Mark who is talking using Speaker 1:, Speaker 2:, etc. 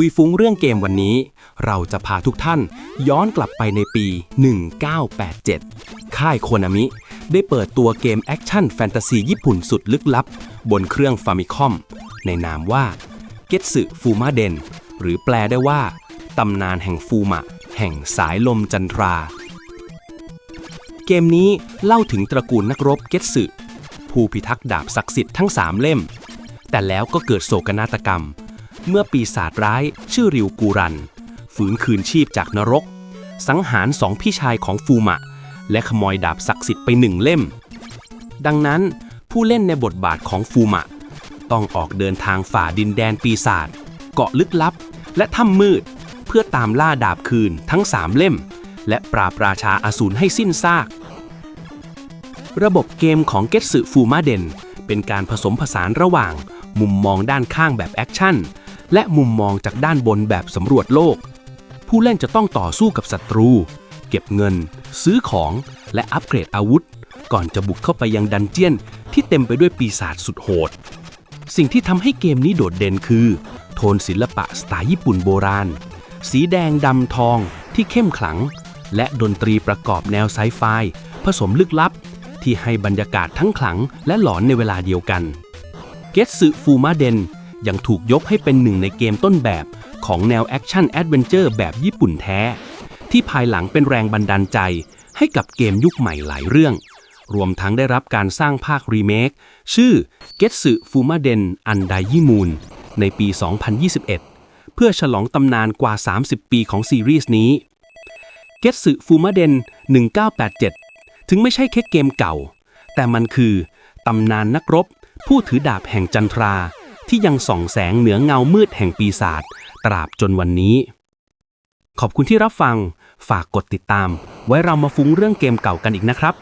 Speaker 1: คุยฟุ้งเรื่องเกมวันนี้ เราจะพาทุกท่านย้อนกลับไปในปี 1987 ค่ายโคนามิ ได้เปิดตัวเกมแอคชั่นแฟนตาซีญี่ปุ่นสุดลึกลับ บนเครื่องฟามิคอม ในนามว่าเกตสึฟูมาเดนหรือแปลได้ว่า ตำนานแห่งฟูมะ แห่งสายลมจันทรา เกมนี้เล่าถึงตระกูลนักรบเกตสึผู้พิทักษ์ดาบศักดิ์สิทธิ์ทั้งสามเล่ม แต่แล้วก็เกิดโศกนาฏกรรม เมื่อปีศาจร้ายชื่อริวกูรัน ฝืนคืนชีพจากนรก สังหารสองพี่ชายของฟูมะ และขโมยดาบศักดิ์สิทธิ์ไปหนึ่งเล่ม ดังนั้นผู้เล่นในบทบาทของฟูมะ ต้องออกเดินทางฝ่าดินแดนปีศาจเกาะลึกลับ และถ้ำมืด เพื่อตามล่าดาบคืนทั้งสามเล่ม และปราบราชาอสูรให้สิ้นซาก ระบบเกมของเกตสึฟูมาเดนเป็นการผสมผสานระหว่างมุมมองด้านข้างแบบแอคชั่น และมุมมองจากด้านบนแบบสำรวจโลก ผู้เล่นจะต้องต่อสู้กับศัตรู เก็บเงิน ซื้อของ และอัปเกรดอาวุธ ก่อนจะบุกเข้าไปยังดันเจียนที่เต็มไปด้วยปีศาจสุดโหด สิ่งที่ทำให้เกมนี้โดดเด่นคือ โทนศิลปะสไตล์ญี่ปุ่นโบราณ สีแดงดำทองที่เข้มขลัง และดนตรีประกอบแนวไซไฟผสมลึกลับ ที่ให้บรรยากาศทั้งขลังและหลอนในเวลาเดียวกัน เกตสึฟูมาเดน ยังถูกยกให้เป็นหนึ่งในเกมต้นแบบของแนวแอคชั่นแอดเวนเจอร์แบบญี่ปุ่นแท้ ที่ภายหลังเป็นแรงบันดาลใจให้กับเกมยุคใหม่หลายเรื่อง รวมทั้งได้รับการสร้างภาครีเมค ชื่อเกตสึฟูมาเดนอันไดยิมูนในปี 2021 เพื่อฉลองตำนานกว่า 30 ปีของซีรีส์นี้เกตสึฟูมาเดน1987 ถึงไม่ใช่แค่เกมเก่า แต่มันคือตำนานนักรบ ผู้ถือดาบแห่งจันทรา ที่ยังส่องแสงเหนือเงามืดแห่งปีศาจตราบจนวันนี้ ขอบคุณที่รับฟัง ฝากกดติดตาม ไว้เรามาฟุ้งเรื่องเกมเก่ากันอีกนะครับ